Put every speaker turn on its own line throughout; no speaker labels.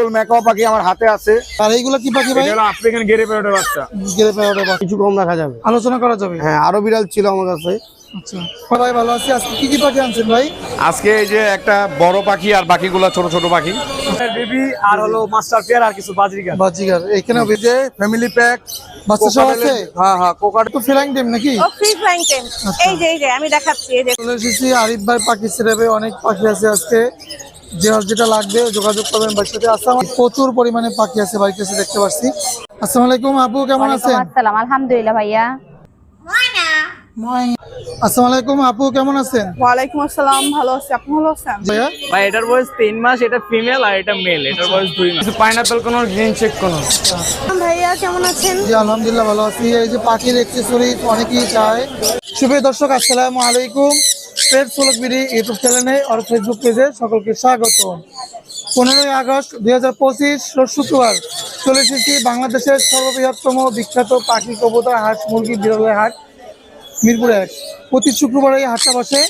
গোল macaw পাখি আমার হাতে আছে।
আর এইগুলো কি পাখি ভাই?
এটা আফ্রিকান গেরে প্যারটের বাচ্চা।
গেলে প্যারোটা বাচ্চা।
কিছু কম রাখা যাবে।
আলোচনা করা যাবে।
হ্যাঁ আরও বিড়াল ছিল আমার কাছে।
আচ্ছা ভাই ভালো আছি? আজকে কি কি পাখি আনছেন ভাই?
আজকে এই যে একটা বড় পাখি আর বাকিগুলো ছোট ছোট পাখি।
বেবি আর হলো মাস্টার পেয়ার আর কিছু বাজরিকা
বাজিগার এখানে
যে ফ্যামিলি প্যাক
বাচ্চা সব আছে?
হ্যাঁ হ্যাঁ কোকার
তো ফ্লাইং টেম নাকি?
ও ফ্রি ফ্লাইং টেম এই যে এই যে আমি দেখাচ্ছি এই যে।
চলে এসেছি আরিফ ভাই পাখি ছেড়েবে অনেক পাখি আছে আজকে। যে যেটা লাগবে যোগাযোগ করবেন ভাইয়ের সাথে। আসসালাম প্রচুর পরিমাণে পাখি আছে বাড়ির কাছে দেখতে পাচ্ছি আসসালামু আলাইকুম আপু কেমন আছেন?
আসসালাম আলহামদুলিল্লাহ ভাইয়া।
আসসালামু আলাইকুম আপু কেমন আছেন?
ওয়ালাইকুম আসসালাম ভালো আছি। আপনি ভালো আছেন?
ভাইয়া?
ভাই এটার বয়স তিন মাস এটা ফিমেল আর এটা মেল এটার বয়স দুই মাস।
Pineapple conure green cheek conure.
ভাইয়া কেমন আছেন?
জি আলহামদুলিল্লাহ ভালো আছি। এই যে পাখির এক্সেসরিজ অনেকেই চায়। শুভ দর্শক আসসালামু আলাইকুম। ইউটিউব চ্যানেলে আর ফেসবুক পেজে সকলকে স্বাগত। পনেরোই আগস্ট দুই হাজার পঁচিশ শুক্রবার বাংলাদেশের সর্ববৃহত্তম বিখ্যাত পাখি কবুতর হাঁস মুরগি বিরলের হাট, মিরপুর। এক প্রতি শুক্রবার এই হাটটা বসে,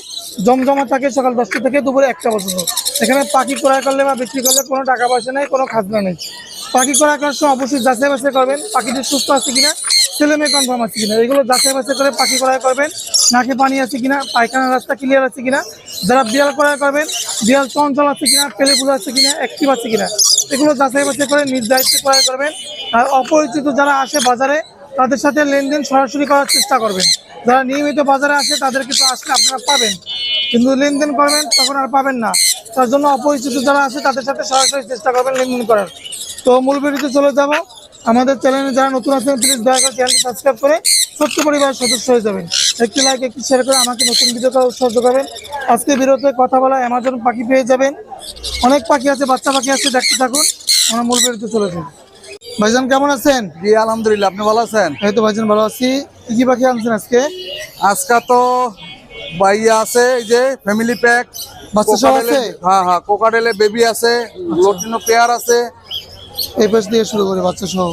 জমজমা থাকে সকাল দশটা থেকে দুপুরে একটা পর্যন্ত। এখানে পাখি ক্রয় করলে বা বিক্রি করলে কোনো টাকা পয়সা নেই, কোনো খাজনা নেই। পাখি ক্রয় করার সময় অবশ্যই যাচাই বাছাই করবেন, পাখিটি সুস্থ আছে কিনা ছেলে মেয়ে কনফার্ম আছে কিনা? এগুলো যাচাই বাছাই করে পাখি ক্রয় করবেন, নাকি পানি আছে কিনা পায়খানা রাস্তা ক্লিয়ার আছে কিনা, যারা বিড়াল ক্রয় করবেন, বিড়াল চঞ্চল আছে কিনা পেলেগুলো আছে কিনা অ্যাক্টিভ আছে কিনা, এগুলো যাচাই বাছাই করে নিজ দায়িত্বে ক্রয় করবেন। আর অপরিচিত যারা আসে বাজারে, তাদের সাথে লেনদেন সরাসরি করার চেষ্টা করবেন। যারা নিয়মিত বাজারে আসে, তাদের কিন্তু আসলে আপনারা পাবেন। কিন্তু লেনদেন করবেন, তখন আর পাবেন না। তার জন্য অপরিচিত যারা আছে তাদের সাথে সরাসরি চেষ্টা করবেন লেনদেন করার। তো মূল ভিডিওতে চলে যাব। আমাদের চ্যানেলে যারা নতুন আছেন প্লিজ দয়া করে চ্যানেলটি সাবস্ক্রাইব করে ছোট্ট পরিবারের সদস্য হয়ে যাবেন। একটি লাইক একটি শেয়ার করে আমাকে নতুন ভিডিও করার উৎসাহ যোগাবেন আজকে ভিডিওতে কথা বলা অ্যামাজন পাখি পেয়ে যাবেন। অনেক পাখি আছে বাচ্চা পাখি আছে দেখতে থাকুন। আমরা মূল ভিডিওতে চলে যাই। ভাইজান কেমন আছেন?
জি আলহামদুলিল্লাহ আপনি ভালো আছেন?
এই তো ভাইজান ভালো আছি। কি কি পাখি আনছেন আজকে?
আজকে তো বাইয়া আছে এই যে ফ্যামিলি প্যাক
বাচ্চা সব আছে?
হ্যাঁ হ্যাঁ কোকাডেলে বেবি আছে লোটিনো পেয়ার আছে
এই পাশ দিয়ে শুরু করে বাচ্চা সহ।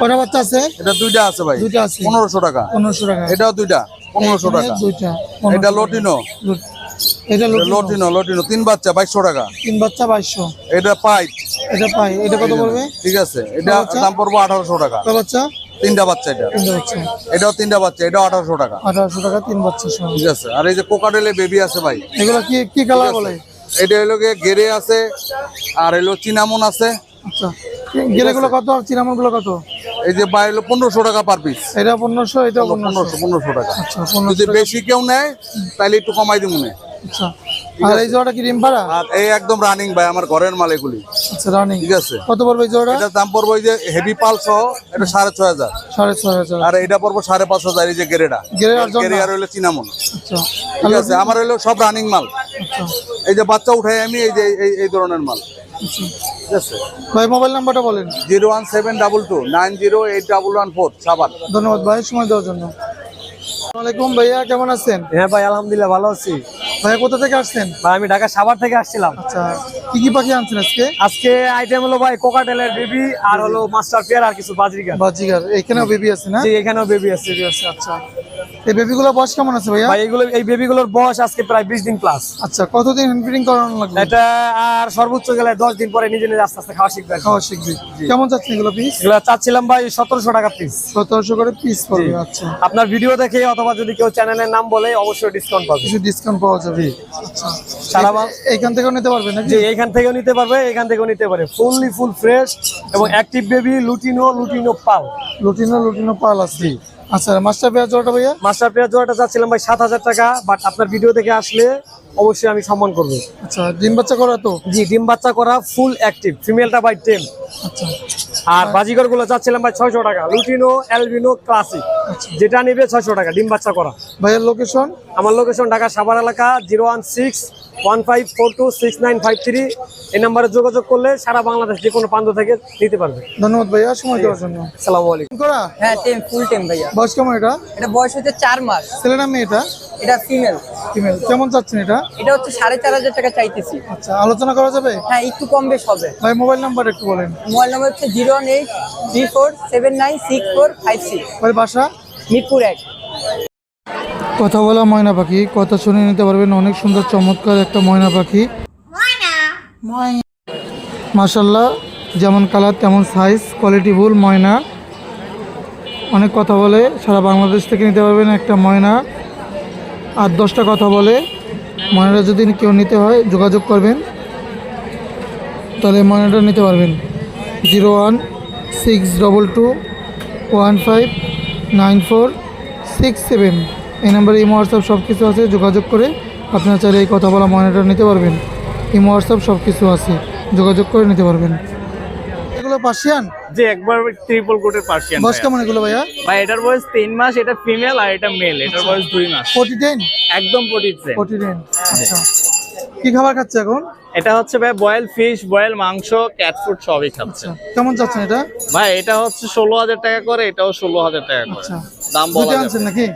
কটা বাচ্চা আছে?
এটা দুইটা আছে ভাই।
দুইটা আছে।
পনেরোশো টাকা।
পনেরোশো টাকা।
এটাও দুইটা পনেরোশো টাকা।
দুইটা
এটা লটিনো।
এটা লটিনো।
লটিনো তিন বাচ্চা বাইশশো টাকা।
তিন বাচ্চা বাইশশো।
এটা পাইপ
এটা পাই। এটা কত পড়বে?
ঠিক আছে। এটা দাম পড়ব আঠারোশো টাকা।
বাচ্চা?
তিনটা বাচ্চা এটা। এটাও তিনটা বাচ্চা এটাও আঠারোশো টাকা।
আঠারোশো টাকা তিন বাচ্চা
ঠিক আছে। আর এই যে কোকাডেলে বেবি আছে ভাই।
এগুলো কি কি কালার বলে?
এটা হলো গেরে আছে আর হলো চিনামন আছে।
আচ্ছা। গেলেগুলো কত? আর
এই যে বাই হলো পনেরোশো টাকা পার পিস
এটা পনেরোশো এটা পনেরোশো।
পনেরোশো পনেরোশো টাকা।
আচ্ছা
যদি বেশি কেউ নেয় তাহলে একটু কমাই দিব মনে
আচ্ছা। আর এই জোড়াটা কি রিমপাড়া
আর এই একদম রানিং ভাই আমার ঘরের মাল এগুলি।
আচ্ছা রানিং
ঠিক আছে?
কত পড়বে এই
দাম পড়ব যে হেভি পাল সহ এটা সাড়ে ছয় হাজার।
সাড়ে ছয় হাজার।
আর এটা পড়ব সাড়ে পাঁচ হাজার এই যে গেরেটা
গেরে আর জন্না?
হইল চিনামন।
আচ্ছা।
ঠিক আছে? আমার হইল সব রানিং মাল।
আচ্ছা।
এই যে বাচ্চা উঠাই আমি এই যে এই এই ধরনের মাল।
আচ্ছা।
ঠিক আছে?
ভাই মোবাইল নাম্বারটা বলেন।
Zero one seven double two nine zero eight double one four সাবান।
ধন্যবাদ ভাই সময় দেওয়ার জন্য। আসসালামাইকুম ভাইয়া কেমন আছেন?
হ্যাঁ ভাই আলহামদুলিল্লাহ ভালো আছি।
ভাইয়া কোথা থেকে আসছেন?
ভাই আমি ঢাকা সাভার থেকে আসছিলাম।
আচ্ছা কি কি পাখি আনছেন আজকে?
আজকে আইটেম হলো ভাই কোকাটেলের বেবি আর হলো মাস্টার পেয়ার আর কিছু বাজরিকা
বাজিগার এখানেও বেবি আছে না?
জি এখানেও বেবি আছে।
আচ্ছা। এই বেবিগুলো বয়স কেমন আছে ভাইয়া?
ভাই এগুলো এই বেবিগুলোর বয়স আজকে প্রায় বিশ দিন প্লাস
আচ্ছা কতদিন ফিডিং করানো লাগবে?
এটা আর সর্বোচ্চ গেলে দশ দিন পরে নিজে নিজে আস্তে আস্তে খাওয়া শিখবে
খাওয়া শিখবে। কেমন যাচ্ছে এগুলো পিস
এগুলো চাচ্ছিলাম ভাই সতেরোশো টাকা পিস
সতেরোশো করে পিস পড়বে আচ্ছা।
আপনার ভিডিও দেখে অথবা যদি কেউ চ্যানেলের নাম বলে অবশ্যই ডিসকাউন্ট পাবে।
কিছু ডিসকাউন্ট পাওয়া যাবে। আচ্ছা।
সারা
এইখান থেকেও নিতে পারবে নাকি?
যে এখান থেকেও নিতে পারবে এখান থেকেও নিতে পারে। ফুললি ফুল ফ্রেশ এবং অ্যাক্টিভ বেবি লুটিনো লুটিনো পাল।
লুটিনো লুটিনো পাল আছে। আচ্ছা মাস্টার পেয়ার জোড়াটা ভাইয়া?
মাস্টার পেয়ার জোড়াটা চাচ্ছিলাম ভাই সাত হাজার টাকা বাট আপনার ভিডিও দেখে আসলে অবশ্যই আমি সম্মান করব।
আচ্ছা ডিম বাচ্চা করা তো?
জি ডিম বাচ্চা করা ফুল অ্যাক্টিভ ফিমেলটা বাই টেন
আচ্ছা।
আর বাজিগরগুলো চাচ্ছিলাম ভাই ছয়শো টাকা। Lutino albino classic.
আচ্ছা।
যেটা নিবে ছয়শো টাকা ডিম বাচ্চা করা।
ভাইয়ার লোকেশন
আমার লোকেশন ঢাকা সাভার এলাকা zero one six one five four two six nine five three. এই নাম্বারে যোগাযোগ করলে সারা বাংলাদেশ যে কোনো প্রান্ত থেকে নিতে পারবে।
ধন্যবাদ ভাইয়া সময় দেওয়ার জন্য।
আসসালামু আলাইকুম।
করা
হ্যাঁ টেম ফুল টেম ভাইয়া।
বয়স কেমন এটা?
এটা বয়স হচ্ছে চার মাস।
ছেলে না মেয়েটা
এটা? ফিমেল
ফিমেল কেমন চাচ্ছেন এটা?
এটা হচ্ছে সাড়ে চার হাজার টাকা চাইতেছি।
আচ্ছা আলোচনা করা যাবে?
হ্যাঁ একটু কম বেশ হবে।
ভাই মোবাইল নাম্বার একটু বলেন।
মোবাইল নাম্বার হচ্ছে zero one eight three four seven nine six four five six
বাসা?
মিরপুর এক।
কথা বলা ময়না পাখি কথা শুনে নিতে পারবেন অনেক সুন্দর চমৎকার একটা ময়না পাখি। মাশাল্লাহ যেমন কালার তেমন সাইজ কোয়ালিটি ফুল ময়না। অনেক কথা বলে সারা বাংলাদেশ থেকে নিতে পারবেন একটা ময়না। আর দশটা কথা বলে ময়নাটা যদি কেউ নিতে হয় যোগাযোগ করবেন। তাহলে ময়নাটা নিতে পারবেন। Zero one six double two one five nine four six seven. এই নাম্বারে ইমো হোয়াটসঅ্যাপ সব কিছু আছে যোগাযোগ করে আপনারা চাইলে এই কথা বলা ময়নাটা নিতে পারবেন। ইমো হোয়াটসঅ্যাপ সব কিছু আছে যোগাযোগ করে নিতে পারবেন। এগুলো পার্সিয়ান?
যে একবার ট্রিপল কোটের পার্সিয়ান
বয়স কেমন এগুলো ভাইয়া?
ভাই এটার বয়স তিন মাস এটা ফিমেল আর এটা মেল এটার বয়স দুই মাস।
ফোর্টি টেন
একদম পটিছে
ফোর্টি টেন আচ্ছা। কী খাবার খাচ্ছে এখন?
এটা হচ্ছে ভাই বয়েল ফিশ বয়েল মাংস ক্যাট ফুড সবই খাচ্ছে।
আচ্ছা কেমন চাচ্ছেন এটা?
ভাই এটা হচ্ছে ষোলো হাজার টাকা করে এটাও ষোলো হাজার টাকা করে।
আচ্ছা
দাম বলা
আনছেন নাকি?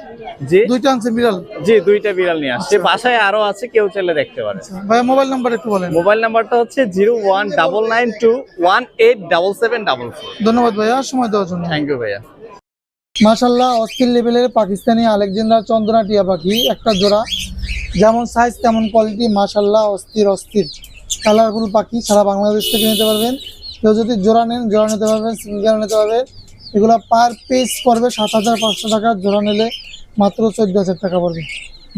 জি।
দুইটা আনছেন বিড়াল?
জি দুইটা বিড়াল নিয়ে আসছে।
আচ্ছা।
বাসায় আরও আছে কেউ চাইলে দেখতে পারে।
ভাইয়া মোবাইল নাম্বার একটু বলেন।
মোবাইল নাম্বারটা হচ্ছে zero one double nine two one eight double seven double four.
ধন্যবাদ ভাইয়া সময় দেওয়ার জন্য।
থ্যাংক ইউ ভাইয়া।
মাশাল্লাহ অস্থির লেভেলের পাকিস্তানি আলেকজান্ডার চন্দনা টিয়া পাখি একটা জোড়া। যেমন সাইজ তেমন কোয়ালিটি মাশাল্লাহ অস্থির অস্থির। কালারফুল পাখি সারা বাংলাদেশ থেকে নিতে পারবেন। কেউ যদি জোড়া নেন, জোড়া নিতে পারবেন সিঙ্গেল নিতে পারবেন। এগুলো পার পিস পড়বে সাত হাজার পাঁচশো টাকা, জোড়া নিলে মাত্র চোদ্দ হাজার টাকা পড়বে।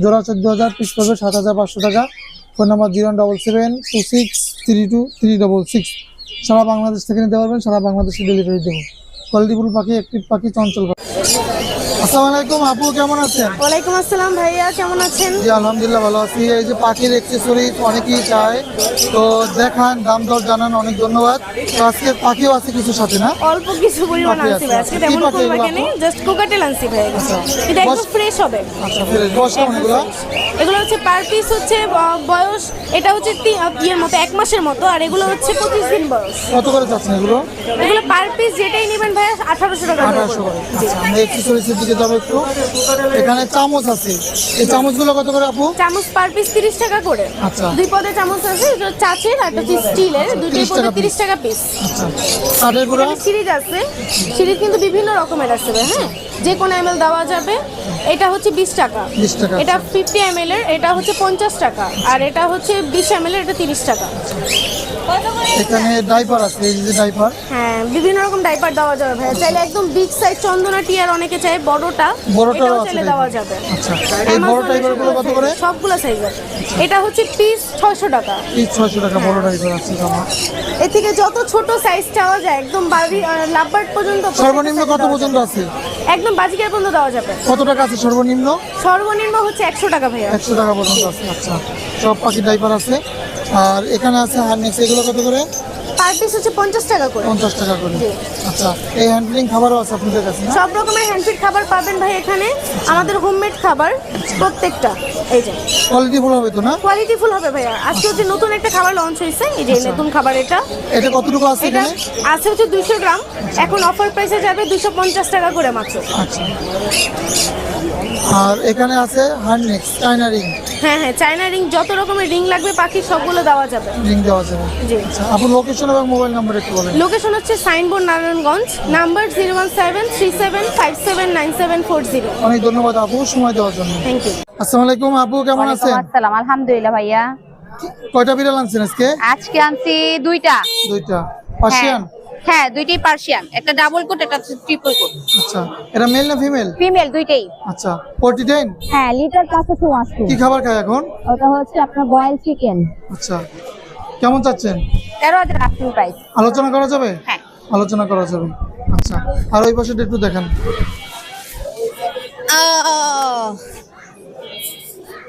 জোড়া চোদ্দ হাজার পিস পড়বে সাত হাজার পাঁচশো টাকা। Phone number zero double seven, two six, three two, three double six. সারা বাংলাদেশ থেকে নিতে পারবেন, সারা বাংলাদেশে ডেলিভারি দেবো। কোয়ালিটিফুল পাখি একটি পাখি, চঞ্চল পাখি। আসসালামু আলাইকুম আপু কেমন আছেন?
ওয়ালাইকুম আসসালাম ভাইয়া কেমন আছেন?
জি আলহামদুলিল্লাহ ভালো আছি। এই যে পাখির অ্যাক্সেসরিজ অনেকেই চায়। তো দেখান দাম দর জানান অনেক ধন্যবাদ। তো আজকে পাখিও আছে কিছু সাথে না?
অল্প কিছু পরিমাণ
পাখি আছে।
আজকে তেমন কোনো পাখি নেই জাস্ট কোকাটেল আনছি ভাই
আচ্ছা।
এটা একদম ফ্রেশ হবে।
আচ্ছা ফিরে বয়স কেমন এগুলো?
এগুলো হচ্ছে পার পিস হচ্ছে বয়স এটা হচ্ছে ইয়ের মতো এক মাসের মতো আর এগুলো হচ্ছে পঁচিশ দিন বয়স।
কত করে এগুলো?
এগুলো পার পিস যেটাই নেবেন ভাই আঠারোশো টাকা
আঠারোশো। আচ্ছা অ্যাক্সেসরিজের দিকে যাব একটু। এখানে চামচ আছে। এই চামচগুলো কত করে আপু?
চামচ পার পিস তিরিশ টাকা করে।
আচ্ছা।
দুই পদের চামচ আছে এটা চাচের আর একটা হচ্ছে স্টিলের। দুটোই পদে
টাকা
তিরিশ টাকা পিস
আচ্ছা। কাঠের গুঁড়া
সিরিজ আছে। সিরিজ কিন্তু বিভিন্ন রকমের আসবে হ্যাঁ? যে কোনো এমএল দেওয়া যাবে। এটা হচ্ছে বিশ টাকা।
20 টাকা,
এটা ফিফটি এমএল এর এটা হচ্ছে পঞ্চাশ টাকা। আর এটা হচ্ছে বিশ এমএল এর এটা তিরিশ টাকা।
এখানে ডাইপার আছে এই যে ডাইপার
হ্যাঁ বিভিন্ন রকম ডাইপার দেওয়া যাবে ভাই চাইলে একদম বিগ সাইজ চন্দনা টিয়ার অনেকে চাই বড়টা। এটাও চাইলে দেওয়া যাবে।
আচ্ছা এই বড়
Amazon-এ
টাইপারগুলো কত করে?
সবগুলো সাইজের এটা হচ্ছে পিস ছয়শো টাকা।
এই ছয়শো টাকা বড় টাইপার আছে আমার।
এর থেকে যত ছোট সাইজ চাওয়া যায় একদম বাড়ি লাভবার্ড পর্যন্ত
সর্বনিম্ন কত পর্যন্ত। আছে?
একদম বাজিকার পর্যন্ত দেওয়া যাবে।
কত টাকা আছে সর্বনিম্ন?
সর্বনিম্ন হচ্ছে একশো টাকা ভাইয়া।
একশো টাকা পর্যন্ত আছে আচ্ছা। সব পাখি ডাইপার আছে। আর এখানে আছে হার্নেক্স এগুলো কত করে?
পার পিস হচ্ছে পঞ্চাশ টাকা করে।
পঞ্চাশ টাকা করে। আচ্ছা এই হ্যান্ডলিং খাবারও আছে আপনাদের কাছে
সব রকমের হ্যান্ডফিড খাবার পাবেন ভাই এখানে। আমাদের হোমমেড খাবার প্রত্যেকটা। এই যে।
কোয়ালিটি ফুল হবে তো না?
কোয়ালিটি ফুল হবে ভাইয়া। আজকে হচ্ছে নতুন একটা খাবার লঞ্চ হয়েছে এই যে নতুন খাবার এটা।
এটা কতটুকু আছে
এটা আছে হচ্ছে দুইশো গ্রাম। এখন অফার প্রাইসে যাবে দুশো পঞ্চাশ টাকা করে মাত্র।
আচ্ছা। আর এখানে আছে হার্নেক্স চাইনা রিং।
হ্যাঁ হ্যাঁ চায়না রিং যত রকমের রিং লাগবে পাখির সবগুলো দেওয়া যাবে।
রিং দেওয়া যাবে।
জি।
আচ্ছা আপনার লোকেশন এবং মোবাইল নাম্বার একটু বলেন।
লোকেশন হচ্ছে signboard Narayanganj number zero one seven three seven five seven nine seven four zero
অনেক ধন্যবাদ আপু সময় দেওয়ার জন্য।
থ্যাংক ইউ
আসসালামু আলাইকুম আপু কেমন আছেন?
আসসালাম আলহামদুলিল্লাহ ভাইয়া।
কয়টা বিড়াল আনছেন আজকে?
আজকে আনছি দুইটা।
দুইটা। পার্সিয়ান
হ্যাঁ দুইটাই পার্সিয়ান একটা ডাবল কোট একটা ট্রিপল কোট
আচ্ছা এটা মেল না ফিমেল
ফিমেল দুইটাই।
আচ্ছা ফোরটি টেন
হ্যাঁ লিটার পাঁচশো টু আসছে
কি খাবার খায় এখন?
ওটা হচ্ছে আপনার বয়েল চিকেন
আচ্ছা কেমন চাচ্ছেন?
তেরো হাজার আশি প্রাইস
আলোচনা করা যাবে?
হ্যাঁ।
আলোচনা করা যাবে। আচ্ছা আর ওই পাশে একটু দেখেন।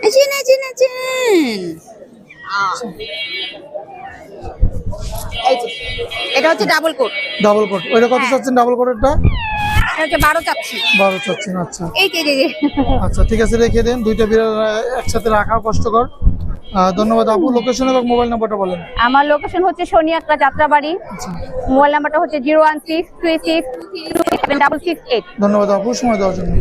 দেখান চিন চিন চিন এই যে এটা হচ্ছে ডাবল কোট
ডাবল কোট ওইটা কত
হ্যাঁ।
চাচ্ছেন ডাবল কোটেরটা আচ্ছা। আচ্ছা ঠিক আছে রেখে দেন। দুইটা বিড়াল একসাথে রাখা কষ্টকর। ধন্যবাদ আপু। লোকেশন এবং মোবাইল নাম্বারটা বলেন।
আমার লোকেশন হচ্ছে সোনিয়াকড়া যাত্রাবাড়ি।
আচ্ছা।
মোবাইল নাম্বারটা হচ্ছে zero one six three six double six eight.
ধন্যবাদ আপু সময় দেওয়ার জন্য।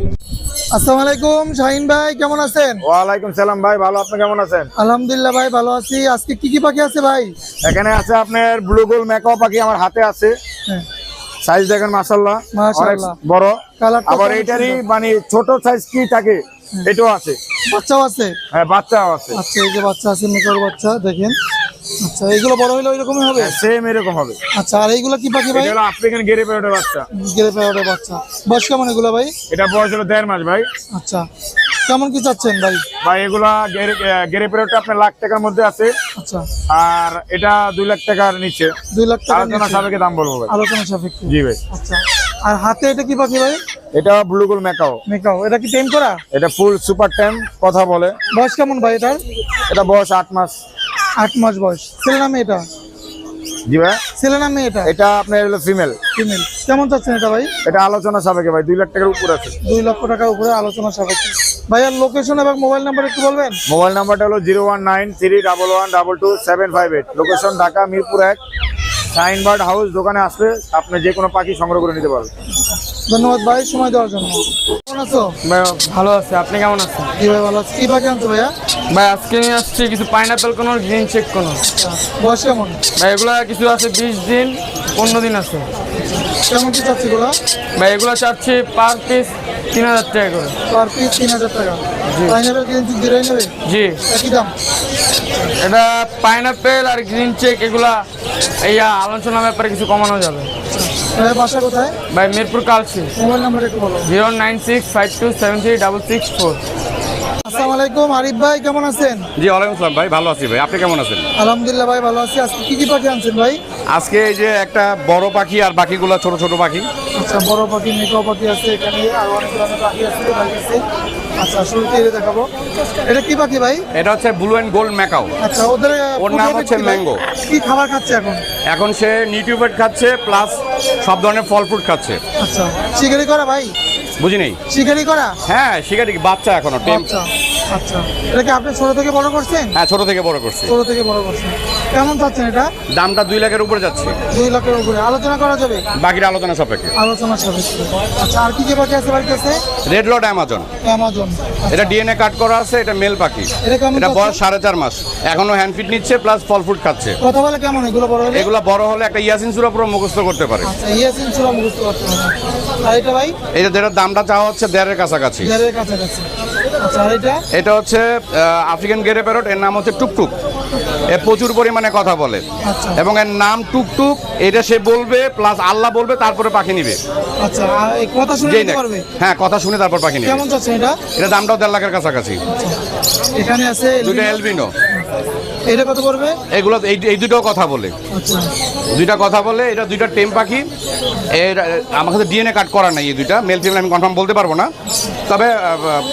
আসসালামু আলাইকুম শাহিন ভাই কেমন আছেন?
ওয়ালাইকুম সালাম ভাই ভালো। আপনি কেমন আছেন?
আলহামদুলিল্লাহ ভাই ভালো আছি। আজকে কি কি পাখি আছে ভাই?
এখানে আছে আপনার ব্লু গোল মেকআপ পাখি আমার হাতে আছে।
হ্যাঁ।
সাইজ দেখেন মাশাল্লাহ অনেক
মাশাআল্লাহ।
বড় আবার এইটারই মানে ছোট সাইজ কি থাকে? এটাও আছে।
বাচ্চাও আছে?
হ্যাঁ বাচ্চাও আছে।
আচ্ছা এই যে বাচ্চা আছে নিকর বাচ্চা দেখেন। আচ্ছা এগুলো বড় হলে ওইরকমই হবে?
সেম এরকম হবে।
আচ্ছা আর এইগুলো কি পাখি ভাই?
এটা হলো আফ্রিকান গেরে প্যারটের বাচ্চা।
গেলে প্যারটের বাচ্চা। বয়স কেমন এগুলো ভাই?
এটা বয়স হলো দেড় মাস ভাই।
আচ্ছা কেমন কি চাচ্ছেন ভাই?
ভাই এগুলা গেরে গেরে প্যারটটা আপনার লাখ টাকার মধ্যে আছে।
আচ্ছা।
আর এটা দুই লাখ টাকার নিচে।
দুই লাখ টাকা
আলোচনা। সাপেক্ষে দাম বলব ভাই।
আলোচনা সাপেক্ষে।
জি ভাই।
আচ্ছা আর হাতে এটা কি পাখি ভাই?
এটা ব্লুগুল মেকাও
মেকাও এটা কি টেম করা?
এটা ফুল সুপার টেম কথা বলে।
বয়স কেমন ভাই এটার?
এটা বয়স আট মাস।
আট মাস বয়স। ছেলে নামে এটা?
জি ভাই।
ছেলে নামে এটা?
এটা আপনার হলো ফিমেল
ফিমেল কেমন চাচ্ছেন এটা ভাই?
এটা আলোচনা সাপেক্ষে ভাই দুই লাখ টাকার উপর আছে।
দুই লক্ষ টাকার উপরে আলোচনা সাপেক্ষে। ভাইয়ার লোকেশন এবং মোবাইল নাম্বার একটু বলবেন?
মোবাইল নাম্বারটা হলো zero one nine three double one double two seven five eight. Location Dhaka Mirpur এক। সাইনবার্ড হাউস দোকানে আসলে আপনি যে কোনো পাখি সংগ্রহ করে নিতে পারবেন।
ধন্যবাদ ভাই সময় দেওয়ার জন্য। কেমন আছো?
ভালো আছে। আপনি কেমন আছেন?
কি ভাই ভালো আছো। কি পাখি আনছো ভাইয়া?
ভাই আজকে নিয়ে আসছি কিছু পাইনাপেল কোনো গ্রিন চেক কোনো
বয়স কেমন?
ভাই এগুলা কিছু আছে বিশ দিন পনেরো দিন আছে।
কেমন কি চাচ্ছি গুলো
ভাই এগুলো চাচ্ছি পার পিস তিন হাজার টাকা করে।
পার পিস তিন হাজার টাকা। পাইনাপেল নেবে?
জি।
দাম।
এটা পাইনাপেল আর গ্রিন চেক এগুলা এই আলোচনা ব্যাপারে কিছু কমানো যাবে।
বাসা কোথায়?
ভাই মিরপুর কালসি
মোবাইল নাম্বার একটু বলো।
Zero nine six five two seven three double six four.
আসসালামু আলাইকুম আরিফ ভাই কেমন আছেন?
জি ওয়ালাইকুম আসসালাম ভাই ভালো আছি ভাই। আপনি কেমন আছেন?
আলহামদুলিল্লাহ ভাই ভালো আছি। আজকে কি কি পাখি আনছেন ভাই?
আজকে এই যে একটা বড় পাখি আর বাকিগুলো ছোট ছোট পাখি।
আচ্ছা বড় পাখি মেকাও পাখি আছে এখানে আর অনেক পাখি আছে। আচ্ছা শুরুতে এটা দেখাবো। এটা কি পাখি ভাই?
এটা হচ্ছে ব্লু অ্যান্ড গোল্ড ম্যাকাও।
আচ্ছা ওদের
ওর নাম হচ্ছে
ম্যাঙ্গো। কি খাবার খাচ্ছে এখন?
এখন সে নিউটিউবেট খাচ্ছে প্লাস সব ধরনের ফল ফ্রুট খাচ্ছে।
আচ্ছা শিকারি করা ভাই?
বুঝি নেই
শিকারি করা?
হ্যাঁ শিকারি বাচ্চা এখনও টেম।
আচ্ছা। এটা কি আপনি ছোট থেকে বড় করছেন?
হ্যাঁ ছোট থেকে বড় করছি।
ছোট থেকে বড় করছেন। কেমন চাচ্ছেন এটা?
দামটা দুই লাখের উপরে যাচ্ছে।
দুই লাখের উপরে। আলোচনা করা যাবে?
আলোচনা সাপেক্ষে।
আলোচনা সাপেক্ষে। আচ্ছা আর কি কি আছে
রেড লড অ্যামাজন
অ্যামাজন
এটা ডিএনএ কাট করা আছে এটা মেল পাখি।
এটা?
বয়স সাড়ে চার মাস। এখনও হ্যান্ড ফিট নিচ্ছে প্লাস ফল ফ্রুট খাচ্ছে।
কথা বলে কেমন? এগুলো বড় হলে?
এগুলা বড় হলে একটা ইয়াসিন সুরা পুরো মুখস্থ করতে পারে।
আচ্ছা ইয়াসিন সুরা মুখস্থ করতে হবে আর এটা ভাই?
এটা যেটার দামটা চাওয়া হচ্ছে দেড়ের কাছাকাছি।
দেড়ের কাছাকাছি। আর এটা?
এটা হচ্ছে আফ্রিকান গেরে প্যারট এর নাম হচ্ছে টুকটুক। এ প্রচুর পরিমাণে কথা বলে।
আচ্ছা।
এবং এর নাম টুকটুক এটা সে বলবে প্লাস আল্লাহ বলবে তারপরে পাখি নিবে।
আচ্ছা
হ্যাঁ কথা শুনে তারপর পাখি নিবে। এটা? দামটাও দেড় লাখের কাছাকাছি।
এখানে আছে
দুইটা এলবিনো
এটা কত পড়বে?
এগুলো এই এই দুটো কথা বলে।
আচ্ছা।
দুইটা কথা বলে এটা দুইটা টেম পাখি। এর আমার কাছে ডিএনএ কাট করা নাই এই দুইটা। মেল ফিমেল আমি কনফার্ম বলতে পারব না। তবে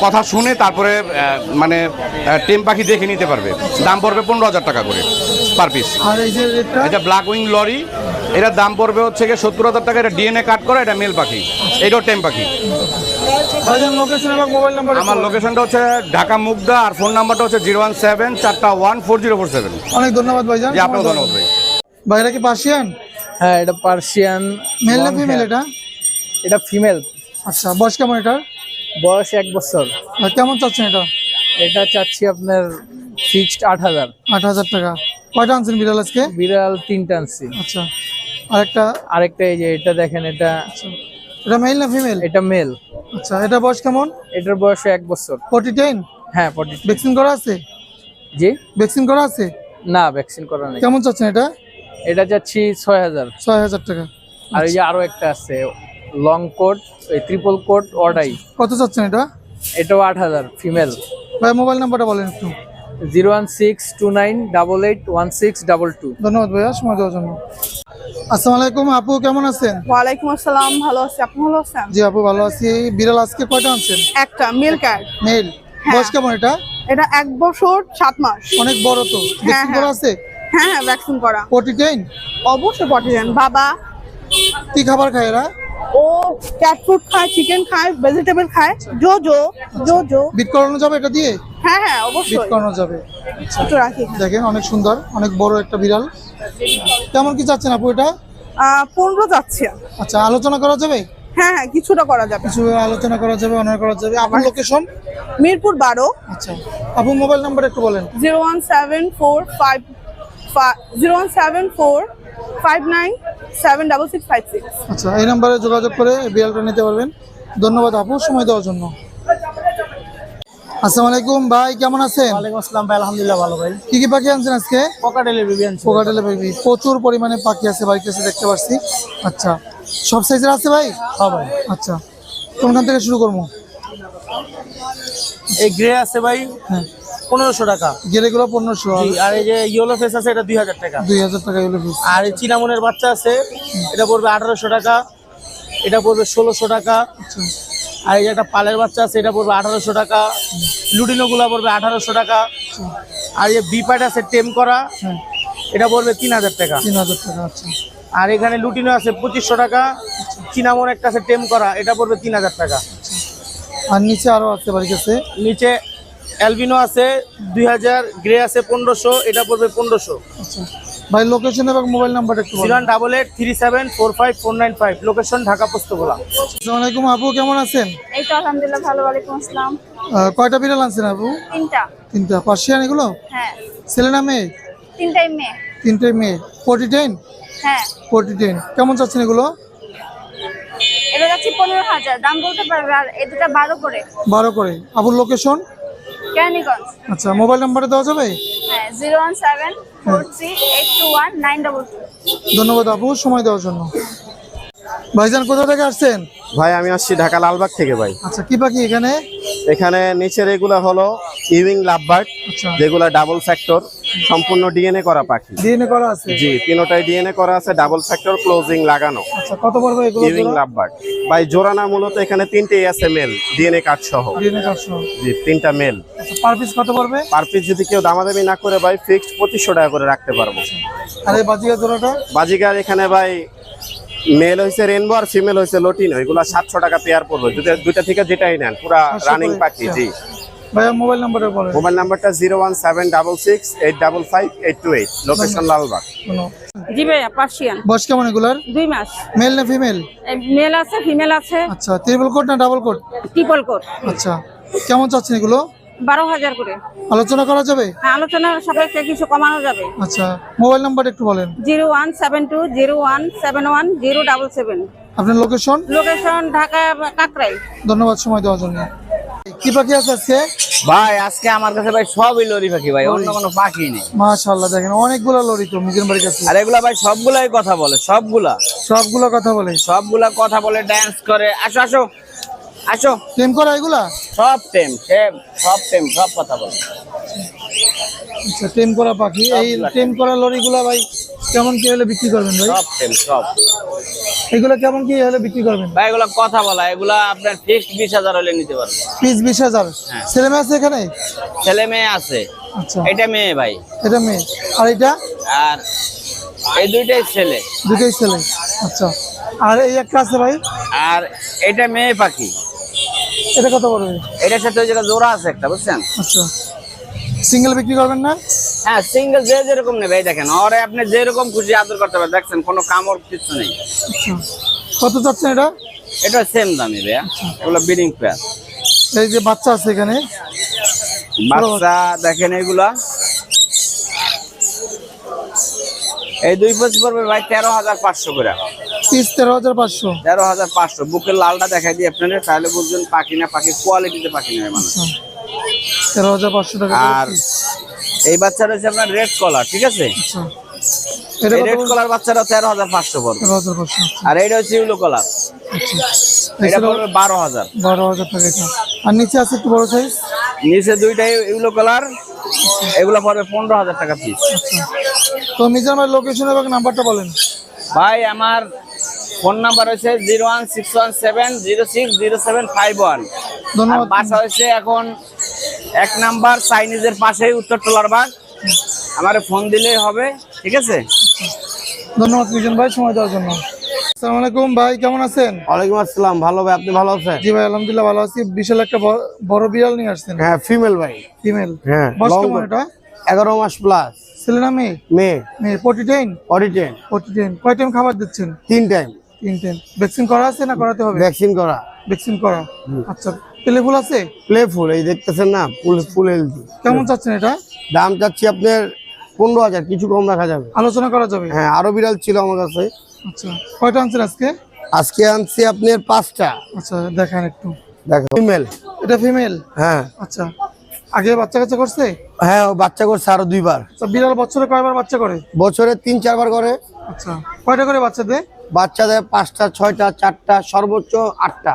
কথা শুনে তারপরে মানে টেম পাখি দেখে নিতে পারবে। দাম পড়বে পনেরো হাজার টাকা করে পার পিস এটা ব্ল্যাক উইং লরি এটার দাম পড়বে হচ্ছে গিয়ে সত্তর হাজার টাকা। এটা ডিএনএ কাট করা এটা মেল পাখি। এটাও টেম পাখি।
ভাইজান লোকেশন এবং মোবাইল নাম্বার
আমার লোকেশনটা হচ্ছে ঢাকা মুগদা আর ফোন নাম্বারটা হচ্ছে জিরো ওয়ান সেভেন চারটা one four zero four seven
অনেক ধন্যবাদ ভাইজান।
জি আপনাকে ধন্যবাদ ভাই।
ভাইরা কি পার্সিয়ান?
হ্যাঁ এটা পার্সিয়ান
মেল না ফিমেল এটা?
এটা ফিমেল
আচ্ছা বয়স কেমন এটার?
বয়স এক বছর।
আর কেমন চাচ্ছেন এটা?
এটা চাচ্ছি আপনার ফিক্সড আট হাজার।
আট হাজার টাকা। কয়টা আনছেন বিড়াল আজকে?
বিড়াল তিনটা আনছি।
আচ্ছা আরেকটা?
আরেকটা এই যে এটা দেখেন এটা
এটা মেল না ফিমেল
এটা মেল
আচ্ছা এটা বয়স কেমন?
এটার বয়স এক বছর।
ফোর্টি টেন
হ্যাঁ পটি
ভ্যাকসিন করা আছে?
জি?
ভ্যাকসিন করা আছে?
না ভ্যাকসিন করা নেই।
কেমন চাচ্ছেন এটা?
এটা যাচ্ছি ছয় হাজার।
ছয় হাজার টাকা।
আর এই যে আরও একটা আছে লং কোট এই ট্রিপল কোট অর্ডাই
কত চাচ্ছেন এটা?
এটাও আট হাজার ফিমেল
ভাই মোবাইল নাম্বারটা বলেন একটু।
Zero one six two nine double eight one six double two.
ধন্যবাদ ভাইয়া সময় দেওয়ার জন্য। আসসালামু আলাইকুম আপু কেমন আছেন?
ওয়ালাইকুম আসসালাম ভালো আছি। আপনি ভালো আছেন?
জি আপু ভালো আছি। বিড়াল আজকে কয়টা আনছেন?
একটা মিল কার্ড
মেল। বয়স কেমন এটা?
এটা এক বছর সাত মাস।
অনেক বড় তো। ভ্যাকসিন
হ্যাঁ।
করা আছে?
হ্যাঁ হ্যাঁ ভ্যাকসিন করা।
ফোর্টি টেন
অবশ্যই পটিজেন বাবা?
কি খাবার খায় এরা?
ও ক্যাট ফুড খায় চিকেন খায় ভেজিটেবল খায়। জো জো জো জো।
বিট করানো যাবে এটা দিয়ে?
হ্যাঁ হ্যাঁ
বিট
অবশ্যই
করানো যাবে।
একটু রাখি
দেখেন অনেক সুন্দর অনেক বড় একটা বিড়াল। কেমন কি চাচ্ছেন আপু এটা?
পনেরো যাচ্ছে।
আচ্ছা আলোচনা করা যাবে?
হ্যাঁ হ্যাঁ কিছুটা করা যাবে।
কিছু আলোচনা করা যাবে অনার করা যাবে। আপনার লোকেশন
মিরপুর বারো।
আচ্ছা আপু মোবাইল নাম্বার একটু বলেন।
Zero one seven four five zero one seven four five nine seven double six five six
আচ্ছা এই নাম্বারে যোগাযোগ করে বিড়ালটা নিতে পারবেন। ধন্যবাদ আপু সময় দেওয়ার জন্য। আসসালামু আলাইকুম ভাই কেমন আছেন?
ওয়ালাইকুম আসসালাম ভাই আলহামদুলিল্লাহ ভালো ভাই।
কি কি পাখি আনছেন আজকে?
পকাটেলের বেবি আনছি।
পোকাটেলে বেবি প্রচুর পরিমাণে পাখি আছে বাড়ির কাছে দেখতে পাচ্ছি আচ্ছা সব সাইজের আছে ভাই?
হ্যাঁ ভাই।
আচ্ছা কোনখান থেকে শুরু করব?
এই গ্রে আছে ভাই।
হ্যাঁ।
পনেরোশো টাকা।
গেরেগুলো পনেরোশো।
আর এই যে ইয়েলো ফেস আছে এটা দুই হাজার টাকা।
দুই হাজার টাকা এগুলো পিস
আর এই চিনামনের বাচ্চা আছে এটা পড়বে আঠারোশো টাকা এটা পড়বে ষোলোশো টাকা।
আচ্ছা।
আর এই যে একটা পালের বাচ্চা আছে এটা পড়বে আঠারোশো টাকা। লুটিনোগুলো পড়বে আঠারোশো টাকা। আর এই যে বিপাট আছে টেম করা
হ্যাঁ।
এটা পড়বে তিন হাজার টাকা।
তিন হাজার টাকা আচ্ছা।
আর এখানে লুটিনো আছে পঁচিশশো টাকা। চিনামন একটা আছে টেম করা এটা পড়বে তিন হাজার টাকা।
আর নিচে আরও আছে বাড়ির কাছে?
নিচে অ্যালবিনো আছে দুই হাজার গ্রে আছে পনেরোশো এটা পড়বে পনেরোশো।
আচ্ছা। ভাই লোকেশন এবং মোবাইল নাম্বার একটু বলুন।
Double eight three seven four five four nine five location Dhaka Postogola.
আসসালামু আলাইকুম আপু কেমন আছেন?
এই তো আলহামদুলিল্লাহ ভালো ওয়ালাইকুম আসসালাম।
কয়টা বিড়াল আনছেন আপু?
তিনটা।
তিনটা। পার্সিয়ান এগুলো?
হ্যাঁ।
ছেলে না মেয়ে?
তিনটাই মেয়ে।
তিনটাই মেয়ে। ফোর্টি টেন
হ্যাঁ।
ফোর্টি টেন কেমন চাচ্ছেন এগুলো?
এটা যাচ্ছে পনেরো হাজার। দাম বলতে পারবে আর এ দুটা বারো করে।
বারো করে। আপুর লোকেশন
কেরানীগঞ্জ।
আচ্ছা মোবাইল নাম্বারটা দেওয়া যাবে?
হ্যাঁ zero one seven four three eight two one nine double two.
ধন্যবাদ আপু সময় দেওয়ার জন্য। ভাইজান কোথা থেকে আসছেন?
ভাই আমি আসছি ঢাকা লালবাগ থেকে ভাই।
আচ্ছা কি পাখি এখানে?
এখানে নিচের এগুলা হলো ইউইং লাভবার্ড
আচ্ছা।
যেগুলা ডাবল ফ্যাক্টর সম্পূর্ণ ডিএনএ করা পাখি।
ডিএনএ করা আছে?
জি তিনোটাই ডিএনএ করা আছে ডাবল ফ্যাক্টর ক্লোজিং লাগানো।
আচ্ছা কত পড়বে এগুলো
ইউইং লাভবার্ড ভাই জোড়ানা মূলত এখানে তিনটেই আছে মেল ডিএনএ কার্ড সহ।
ডিএনএ কাটছো
জি তিনটা মেল
আচ্ছা পার পিস কত পড়বে?
পার পিস যদি কেউ দামাদামি না করে ভাই ফিক্সড পঁচিশশো টাকা করে রাখতে পারব।
আর এই বাজিকা জোড়াটা?
বাজিকার এখানে ভাই মেল হয়েছে রেনবো আর ফিমেল হয়েছে লটিনো এগুলো সাতশো টাকা পেয়ার পড়বে। দুটা দুইটা থেকে যেটাই নেন পুরা রানিং পাখি
আচ্ছা।
জি
ভাইয়া মোবাইল নাম্বারটা বলেন।
মোবাইল নাম্বারটা zero one seven double six eight double five eight two eight. Location Lalbagh.
কোনো
জি ভাইয়া পার্সিয়ান।
বয়স কেমন এগুলার?
দুই মাস।
মেল না ফিমেল
মেল আছে ফিমেল আছে।
আচ্ছা ট্রিপল কোট না ডাবল কোট
ট্রিপল কোট
আচ্ছা কেমন চাচ্ছেন এগুলো?
বারো হাজার করে।
আলোচনা করা যাবে?
হ্যাঁ আলোচনার সাপেক্ষে কিছু কমানো যাবে।
আচ্ছা মোবাইল নাম্বার একটু বলেন।
Zero one seven two zero one seven one zero double seven.
আপনার লোকেশন
লোকেশন ঢাকা কাকরাই
ধন্যবাদ সময় দেওয়ার জন্য। কি পাখি আছে আজকে?
ভাই আজকে আমার কাছে ভাই সবই লরি পাখি ভাই অন্য কোনো পাখি নেই।
মাশাআল্লাহ দেখেন অনেকগুলো লরি তো নিজের বাড়ির কাছে।
আর এগুলা ভাই সবগুলাই কথা বলে সবগুলা।
সবগুলা কথা বলে।
সবগুলা কথা বলে ডান্স করে। আসো আসো আসো।
টেম করা এগুলা?
সব টেম সব টেম সব কথা বলে।
আচ্ছা টেম করা পাখি। এই টেম করা লরিগুলা ভাই কেমন কি হলে বিক্রি করবেন ভাই?
সব টেম সব।
এগুলো কেমন কি হলে বিক্রি করবেন?
ভাই এগুলা কথা বলা এগুলা আপনার ফিক্সড বিশ হাজার হলে নিতে পারবে
পিস বিশ হাজার। ছেলে মেয়ে আছে এখানে?
ছেলে মেয়ে আছে।
আচ্ছা।
এটা মেয়ে ভাই।
এটা মেয়ে। আর এটা?
আর এই দুইটাই ছেলে।
দুটোই ছেলে। আচ্ছা। আর এই একটা আছে ভাই?
আর এটা মেয়ে পাখি।
এটা কত পড়বে
এটার সাথে ওই জায়গায় জোড়া আছে একটা বুঝছেন?
আচ্ছা। সিঙ্গেল বিক্রি করবেন না?
হ্যাঁ সিঙ্গেল যে যেরকম নেবে এই দেখেন ওরে আপনি যেরকম খুশি আদর করতে পারেন দেখছেন কোনো কামড় কিছু নেই।
আচ্ছা। কত চাচ্ছেন এটা?
এটা সেম দামি ভাইয়া এগুলো বিডিং পেয়ার
এই যে বাচ্চা আছে এখানে
বাচ্চা। দেখেন এগুলা। এই দুই পিস পড়বে ভাই তেরো হাজার পাঁচশো করে।
পিস তেরো হাজার পাঁচশো।
তেরো হাজার পাঁচশো বুকের লালটা দেখাই দিই আপনাদের তাহলে বুঝবেন পাখি না পাখির কোয়ালিটিতে পাখি নেবে মানুষ।
তেরো হাজার পাঁচশো টাকা
আর এই বাচ্চা রয়েছে আপনার রেড কলার ঠিক আছে?
আচ্ছা।
রেড কলার বাচ্চাটা তেরো হাজার পাঁচশো পড়বে।
তেরো হাজার পাঁচশো। আচ্ছা
আর এইটা হচ্ছে ইউলো কলার
আচ্ছা।
এটা পড়বে বারো হাজার।
বারো হাজার টাকা এটা। আর নিচে আছে একটু বড় সাইজ
নিচে ইউলো কালার এগুলো পড়বে পনেরো হাজার টাকা পিস
আচ্ছা। তো নিজের আমার লোকেশন এবং নাম্বারটা বলেন।
ভাই আমার ফোন নাম্বার হচ্ছে zero one six one seven zero six zero seven five one
ধন্যবাদ।
বাসা হচ্ছে এখন এক নাম্বার চাইনিজের পাশেই উত্তর টোলার বাগ আমার ফোন দিলেই হবে ঠিক আছে?
ধন্যবাদ মিজান ভাই সময় দেওয়ার জন্য। আসসালামু আলাইকুম ভাই কেমন আছেন?
ওয়ালাইকুম আসসালাম ভালো ভাই আপনি ভালো আছেন?
জি ভাই আলহামদুলিল্লাহ ভালো আছি। বিশাল একটা বড়- বড় বিড়াল নিয়ে আসছেন।
হ্যাঁ ফিমেল ভাই।
ফিমেল
হ্যাঁ
বয়স কেমন এটা?
এগারো মাস প্লাস
ছেলে না মেয়ে?
মেয়ে।
মেয়ে কয় টাইম খাবার দিচ্ছেন?
তিন টাইম
তিন টাইম ভ্যাকসিন করা আছে না করাতে হবে?
ভ্যাকসিন করা।
ভ্যাকসিন করা। আচ্ছা। প্লেফুল আছে?
প্লে ফুল এই দেখতেছেন না ফুল ফুল হেলদি
কেমন চাচ্ছেন এটা?
দাম চাচ্ছি আপনার পনেরো হাজার কিছু কম রাখা যাবে।
আলোচনা করা যাবে?
হ্যাঁ আরও বিড়াল ছিল আমার কাছে।
আচ্ছা কয়টা আনছেন আজকে?
আজকে আনছি আপনার পাঁচটা।
আচ্ছা দেখান একটু।
দেখো। ফিমেল
এটা ফিমেল
হ্যাঁ।
আচ্ছা আগে বাচ্চা কাচ্চা করছে?
হ্যাঁ বাচ্চা করছে আরও দুইবার।
আচ্ছা বিড়াল বছরে কয়বার বাচ্চা করে?
বছরে তিন চারবার করে।
আচ্ছা কয়টা করে বাচ্চা দেয়
বাচ্চা দেয় পাঁচটা ছয়টা চারটা সর্বোচ্চ আটটা।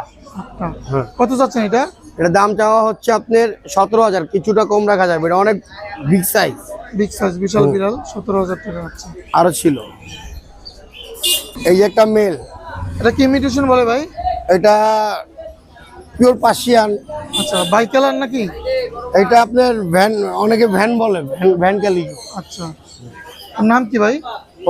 কত যাচ্ছেন এটা?
এটা দাম চাওয়া হচ্ছে আপনার সতেরো হাজার। কিছুটা কম রাখা যাবে। এটা অনেক বিগ সাইজ
বিগ সাইজ বিশাল বিড়াল সতেরো হাজার টাকা আচ্ছা
আরও ছিল। এই যে একটা মেল
এটা কি ইমিটেশন বলে ভাই?
এটা পিওর পার্সিয়ান
আচ্ছা বাই কালার নাকি?
এটা আপনার ভ্যান অনেকে ভ্যান বলে ভ্যান ভ্যান ক্যালি
আচ্ছা। ওর নাম কি ভাই?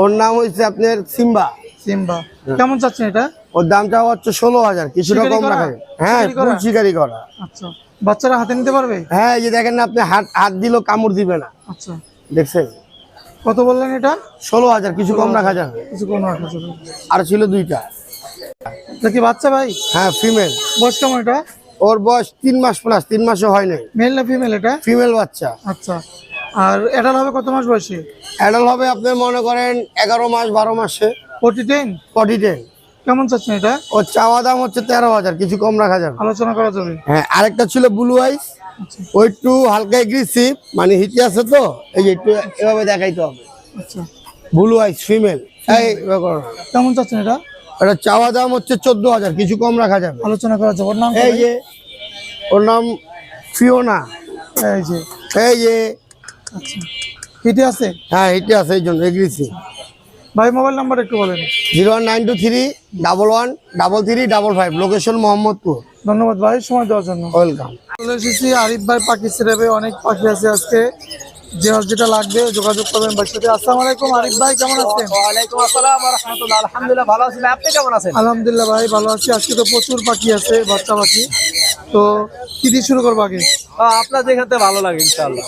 ওর নাম হচ্ছে আপনার সিম্বা।
সিম্বা। কেমন চাচ্ছেন এটা?
ওর দাম চাওয়া হচ্ছে ষোলো হাজার কিছুটা কম রাখা। হ্যাঁ
শিকারি করা? আচ্ছা বাচ্চারা হাতে নিতে পারবে?
হ্যাঁ এই যে দেখেন না আপনি হাত হাত দিলেও কামড় দিবে না।
আচ্ছা।
দেখছেন?
কত বললেন এটা?
ষোলো হাজার কিছু কম রাখা যাবে।
কিছু কোনো রাখা যাবে।
আর ছিল দুইটা।
কি বাচ্চা ভাই?
হ্যাঁ ফিমেল।
বয়স কেমন এটা?
ওর বয়স তিন মাস প্লাস তিন মাসও হয় নাই।
মেল না ফিমেল এটা?
ফিমেল বাচ্চা।
আচ্ছা। আর এটার হবে কত মাস বয়সে?
অ্যাডাল্ট হবে আপনি মনে করেন এগারো মাস বারো মাসে।
ফোর্টি টেন
ফর্টি টেন
কেমন চাচ্ছেন এটা?
ও চাওয়া দাম হচ্ছে তেরো হাজার কিছু কম রাখা যাবে।
আলোচনা করা যাবে।
হ্যাঁ আরেকটা ছিল ব্লু আইস ওই একটু হালকা এগ্রেসিভ মানে হিটে আছে তো এই যে একটু এভাবে দেখাইতে হবে।
আচ্ছা।
ব্লু আইস ফিমেল এই।
কেমন চাচ্ছেন এটা?
এটা চাওয়া দাম হচ্ছে চোদ্দ হাজার কিছু কম রাখা যাবে।
আলোচনা করা যাবে। ওর নাম
এই যে ওর নাম ফিওনা
এই যে।
এই যে
আচ্ছা। হিটে আছে?
হ্যাঁ হিটে আছে এই জন্য এগ্রেসিভ
ভাই মোবাইল নাম্বার একটু বলেন।
Zero one nine two three double one double three double five location Mohammadpur.
ধন্যবাদ ভাই সময় দেওয়ার জন্য।
ওয়েলকাম
চলে এসেছি আরিফ ভাই পাখি সিরাপে অনেক পাখি আছে আজকে। যে যেটা লাগবে যোগাযোগ করবেন ভাই সাথে। আসসালামু আলাইকুম আরিফ ভাই কেমন আছেন?
ওয়ালাইকুম আসসালাম ওয়া রাহমাতুল্লাহ। আলহামদুলিল্লাহ ভালো আছি ভাই, আপনি কেমন আছেন?
আলহামদুলিল্লাহ ভাই ভালো আছি। আজকে তো প্রচুর পাখি আছে বাচ্চা পাখি। তো কি দিয়ে শুরু করব আগে?
আপনার যেখান ভালো লাগে ইনশাআল্লাহ।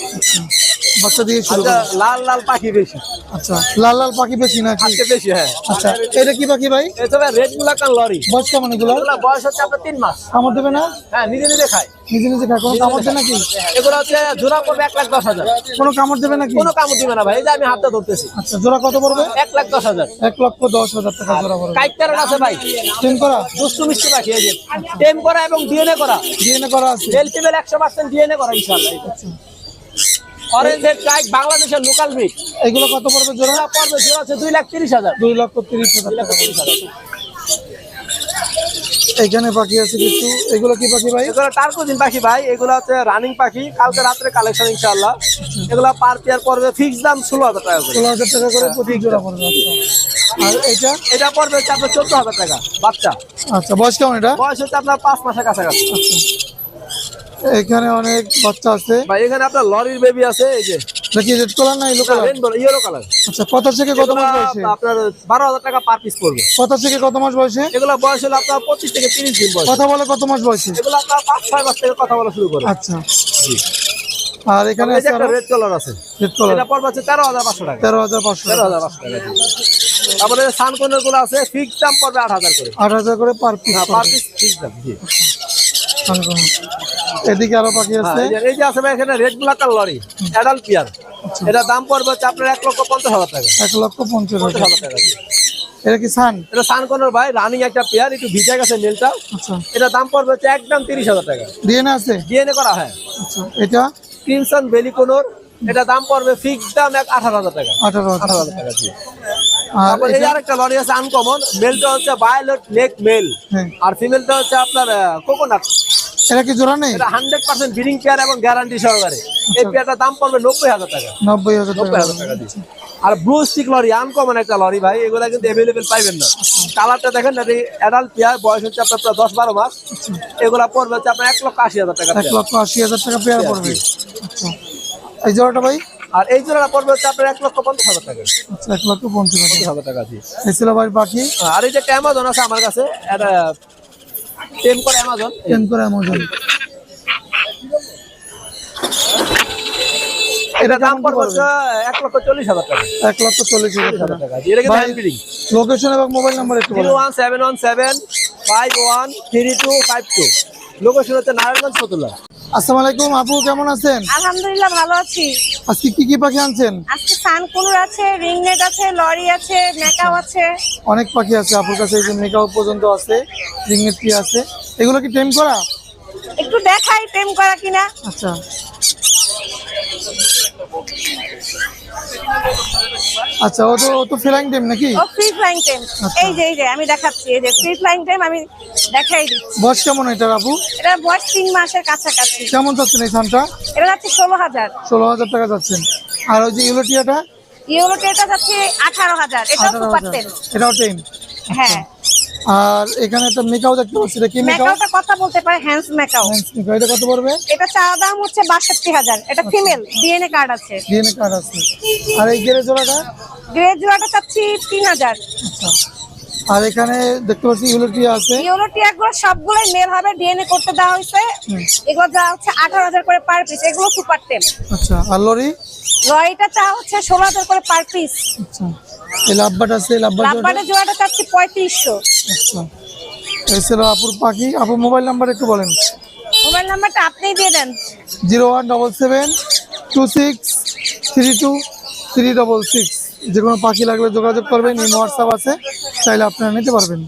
বাচ্চা দিয়ে শুরু
আচ্ছা লাল লাল পাখি বেশি।
আচ্ছা লাল লাল পাখি বেশি নাকি?
আজকে বেশি হ্যাঁ।
আচ্ছা এটা কি পাখি ভাই?
এটা ভাই রেড মুলাকান লরি?
বয়স কেমন এগুলো?
বয়স হচ্ছে আপনার তিন মাস।
কামড় দেবে না?
হ্যাঁ নিজে নিজে খায়।
নিজে নিজে খায় কোনো কামড় দেবে নাকি?
এগুলো হচ্ছে জোড়া পড়বে এক লাখ দশ হাজার।
কোনো কামড় দেবে নাকি?
কোনো কামড় দিবে না ভাই এই যে আমি হাতটা ধরতেছি।
আচ্ছা জোড়া কত পড়বে?
এক লাখ দশ হাজার।
এক লক্ষ দশ হাজার টাকা জোড়া পড়বে।
কাইটার আছে ভাই।
টেন করা?
দুষ্টু মিষ্টি পাখি এই যে। টেম করা এবং ডিএনএ করা।
ডিএনএ করা আছে।
মেল একশো পার্সেন্ট ডিএনএ করা ইনশাআল্লাহ। অরেঞ্জ হেড বাংলাদেশের লোকাল মিট
এগুলো কত পড়বে জোড়া?
পড়বে জোড়া আছে দুই লাখ তিরিশ হাজার।
দুই লক্ষ তিরিশ হাজার টাকা। এখানে পাখি আছে কিছু? এগুলো কি পাখি ভাই?
এগুলো টার্কোজিন পাখি ভাই এগুলো হচ্ছে রানিং পাখি। কালকে রাত্রে কালেকশন ইনশাআল্লাহ। এগুলো পার পেয়ার পড়বে ফিক্স দাম ষোলো হাজার টাকা করে।
ষোলো হাজার টাকা করে প্রতি জোড়া পড়বে আচ্ছা। আর এটা
এটা পড়বে হচ্ছে আপনার চোদ্দ হাজার টাকা বাচ্চা।
আচ্ছা বয়স কেমন এটা?
বয়স হচ্ছে আপনার পাঁচ মাসের কাছাকাছি।
এখানে অনেক বাচ্চা আছে।
ভাই এখানে আপনার লরির বেবি আছে এই যে।
দেখি রেড কালার না ইলো কালার
ইয়েলো কালার
আচ্ছা কত থেকে কত মাস বয়সে?
আপনার বারো হাজার টাকা পার পিস পড়বে।
কত থেকে কত মাস বয়সে?
এগুলো বয়স হলো আপনার পঁচিশ থেকে তিরিশ দিন বয়স।
কথা বলে কত মাস বয়সে?
এগুলো আপনার পাঁচ ছয় মাস থেকে কথা বলা শুরু করে।
আচ্ছা। জি। আর এখানে আছে
একটা রেড কালার আছে।
রেড কালার
এটা পড়বে হচ্ছে তেরো হাজার পাঁচশো টাকা।
তেরো হাজার পাঁচশো
তেরো হাজার পাঁচশো টাকা। তারপরে সানকনেরগুলো আছে ফিক্স দাম পড়বে আট হাজার করে।
আট হাজার করে per piece
per piece fix দাম জি।
এদিকে আরও পাখি আছে?
হ্যাঁ, এই যে- আছে ভাই এখানে রেড ব্লাকার লরি অ্যাডাল্ট পিয়ার এটা দাম পড়বে হচ্ছে আপনার এক লক্ষ পঞ্চাশ হাজার টাকা।
এক লক্ষ পঞ্চাশ হাজার।
টাকা।
এটা কি সান?
এটা সানকনের ভাই রানিং একটা পেয়ার একটু ভিজা গেছে মেলটা
আচ্ছা।
এটা দাম পড়বে হচ্ছে একদম তিরিশ হাজার টাকা।
ডিএনএ আছে?
ডিএনএ করা হয়।
আচ্ছা এটা?
ক্রিমসন বেলিকোনোর এটা দাম পড়বে ফিক্স দাম এক আঠারো হাজার টাকা।
আঠারো হাজার।
টাকা জি
আর
তারপর এই আরেকটা লরি আছে আনকমন মেলটা হচ্ছে বায়োলেট নেক মেল। আর ফিমেলটা হচ্ছে আপনার কোকোনাট
এটা কি জোড়া নেই?
এটা হান্ড্রেড পার্সেন্ট ব্রিডিং পেয়ার এবং গ্যারান্টি সহকারে। এই পেয়ারটার দাম পড়বে নব্বই হাজার টাকা।
নব্বই হাজার
নব্বই
টাকা
হাজার টাকা দিচ্ছি। আর ব্লু স্টিক লরি আনকমন একটা লরি ভাই এগুলা কিন্তু অ্যাভেলেবেল পাইবেন না। কালারটা দেখেন না অ্যাডাল্ট পেয়ার বয়স হচ্ছে আপনার প্রায় দশ বারো মাস। এগুলা পড়বে হচ্ছে আপনার এক লক্ষ আশি হাজার টাকা
এক লক্ষ আশি হাজার টাকা পেয়ার পড়বে। আচ্ছা। এই জোড়াটা ভাই?
আর এই জোড়াটা পড়বে হচ্ছে আপনার এক লক্ষ পঞ্চাশ হাজার টাকা।
আচ্ছা এক লক্ষ পঞ্চাশ হাজার।
টাকা দিয়ে
এই ছিল ভাই পাখি
আর এই যে একটা অ্যামাজন আছে আমার কাছে এটা টেম করে অ্যামাজন
টেন করে অ্যামাজন
এটা দাম
কেমন
পড়বে এক লক্ষ চল্লিশ হাজার টাকা।
এক লক্ষ চল্লিশ হাজার টাকা।
এটা কিন্তু
লোকেশন এবং মোবাইল নাম্বার একটু
জিরো
বলুন
one seven one seven five one three two five two location হচ্ছে নারায়ণগঞ্জ ফতুল্লা
আসসালামু আলাইকুম আপু কেমন আছেন?
আলহামদুলিল্লাহ ভালো আছি।
আজকে কি কি পাখি আনছেন?
আজকে সানকুনুর আছে রিংনেট আছে লরি আছে মেকাও আছে।
অনেক পাখি আছে আপুর কাছে এই যে মেকাও পর্যন্ত আছে রিংনেটটি আছে? এগুলো কি টেম করা?
একটু দেখাই টেম করা কিনা।
আচ্ছা। আচ্ছা ও তো তো ফ্লাইং টাইম নাকি?
ও ফ্রি ফ্লাইং টাইম এই যে এই যে আমি দেখাচ্ছি এই যে ফ্রি ফ্লাইং টাইম আমি দেখাই দিচ্ছি।
বয়স কেমন এটা আপু
এটা বয়স 3 মাসের কাছাকাছি।
কেমন যাচ্ছেন এই সানটা
এটা যাচ্ছে ষোলো হাজার।
ষোলো হাজার টাকা যাচ্ছেন। আর ওই যে ইউলোটিয়াটা?
ইউলোটিয়াটা এটা যাচ্ছে আঠারো হাজার এটাও
আঠারো
সুপার টেন
এটাও টেন
হ্যাঁ।
আর এখানে একটা মেকাও দেখতে পাচ্ছি। এটা কি মেকাও?
মেকাওটা কথা বলতে পারে হ্যান্ডস মেকাও।
মেকআপ এটা কত পড়বে?
এটা চা দাম হচ্ছে বাষট্টি হাজার। এটা ফিমেল ডিএনএ কার্ড আছে।
ডিএনএ কার্ড আছে। আর এই গ্রে জোড়াটা?
গ্রে জোড়াটা চাচ্ছি তিন হাজার।
আচ্ছা। আর এখানে দেখতে পাচ্ছি ইউলোটিয়া আছে।
ইউলোটিয়া গুলো সবগুলোই মেল হবে ডিএনএ করতে দেওয়া হয়েছে। এগুলো যা হচ্ছে 18000 করে পার পিস এগুলো সুপার টেম
আচ্ছা আর লরি?
লরিটা চা হচ্ছে 16000 করে পার পিস
আচ্ছা এই লাভবাট আছে লাভবাট
লাভবাটের জোড়াটা চাচ্ছি 3500
আচ্ছা এছাড়া আপুর পাখি। আপু মোবাইল নাম্বার একটু বলেন।
মোবাইল নাম্বারটা আপনিই দিয়ে দেন।
01772632366 যে কোনো পাখি লাগলে যোগাযোগ করবেন এই হোয়াটসঅ্যাপ আছে চাইলে আপনারা নিতে পারবেন।